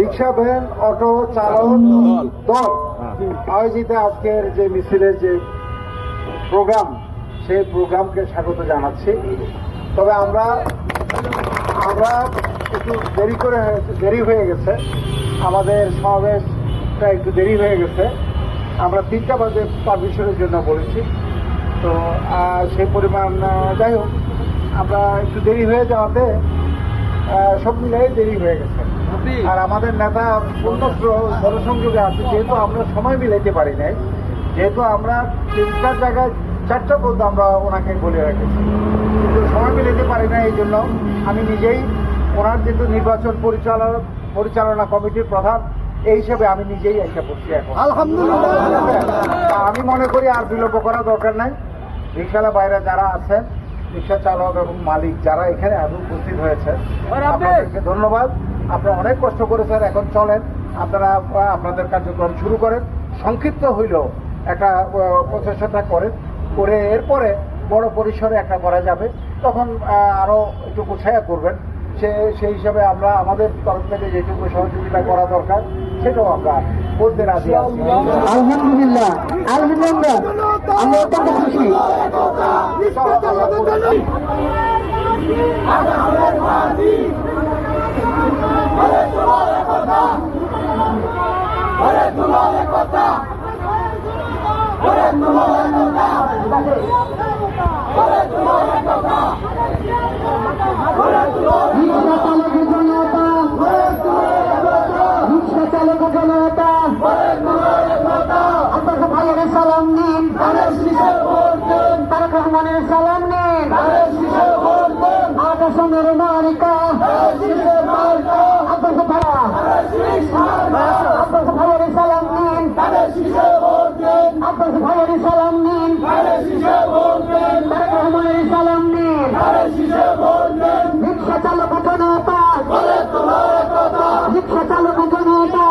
Rickshaw van auto চালক দল। আয়োজিত আজকের যে মিছিলের যে প্রোগ্রাম সেই প্রোগ্রামকে স্বাগত জানাচ্ছি। তবে আমরা আমরা একটু দেরি করে দেরি হয়ে গেছে। আমাদের সমাবেশটা একটু দেরি হয়ে গেছে। আমরা তিনটা বাজে পারমিশনের জন্য বলেছি। তো সেই পরিমাণ যাই হোক আমরা একটু দেরি হয়ে যাওয়াতে সব মিলিয়ে দেরি হয়ে গেছে। আর আমাদের নেতা পূর্ণত্র জনসংযোগে আছে যেহেতু আমরা সময় মিলাইতে পারি নাই যেহেতু আমরা তিনটার জায়গায় চারটা পর্যন্ত আমরা ওনাকে বলে রেখেছি। কিন্তু সময় মিলাইতে পারি না এই জন্য আমি নিজেই ওনার যেহেতু নির্বাচন পরিচালনা পরিচালনা কমিটির প্রধান এই হিসেবে আমি নিজেই এসে পড়ছি এখন। আলহামদুলিল্লাহ। আমি মনে করি আর বিলম্ব করা দরকার নাই। রিক্সালা বাইরে যারা আছেন রিক্সা চালক এবং মালিক যারা এখানে আগে উপস্থিত হয়েছে আপনাদেরকে ধন্যবাদ। আপনারা অনেক কষ্ট করেছেন এখন চলেন। আপনারা আপনাদের কার্যক্রম শুরু করেন। সংক্ষিপ্ত হইলেও একটা আহ, প্রচেষ্টাটা করেন। করে এরপরে বড় পরিসরে একটা করা যাবে। তখন আরও একটু গুছাইয়া করবেন। সে সেই হিসাবে আমরা আমাদের তরফ থেকে যেটুকু সহযোগিতা করা দরকার সেটাও আমরা করতে রাজি আলহামদুলিল্লাহ। আলহামদুলিল্লাহ। আমরা অত্যন্ত খুশি জনতা জনতা আপনার ভাইয়ের সালাম নিন তারেক রহমানের সালাম নিন আকাশের মালিকা আপনার ভাইয়া আপনার ভাইয়ের সালাম নিন আপনার ভাইয়ের সালাম নিন। রহমানের সালাম নিন। রিক্সা চালক জনতা রিক্সা চালক জনতা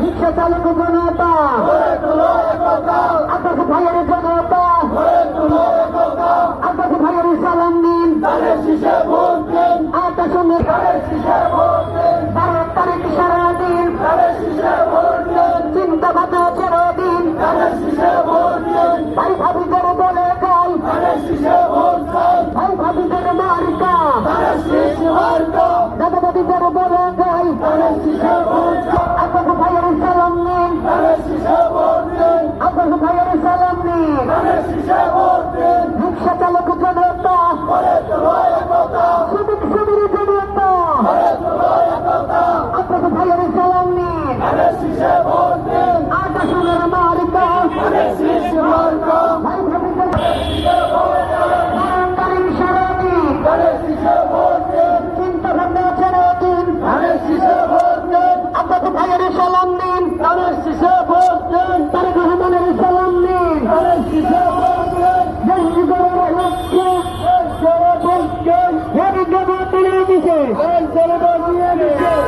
রিক্সা চালক জনতা আপনার ভাইয়ের জনতা আপনার ভাইয়ের সালাম নিন। আটা Gel seni ben diye düşer.